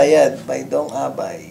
Bayad by Dong Abay.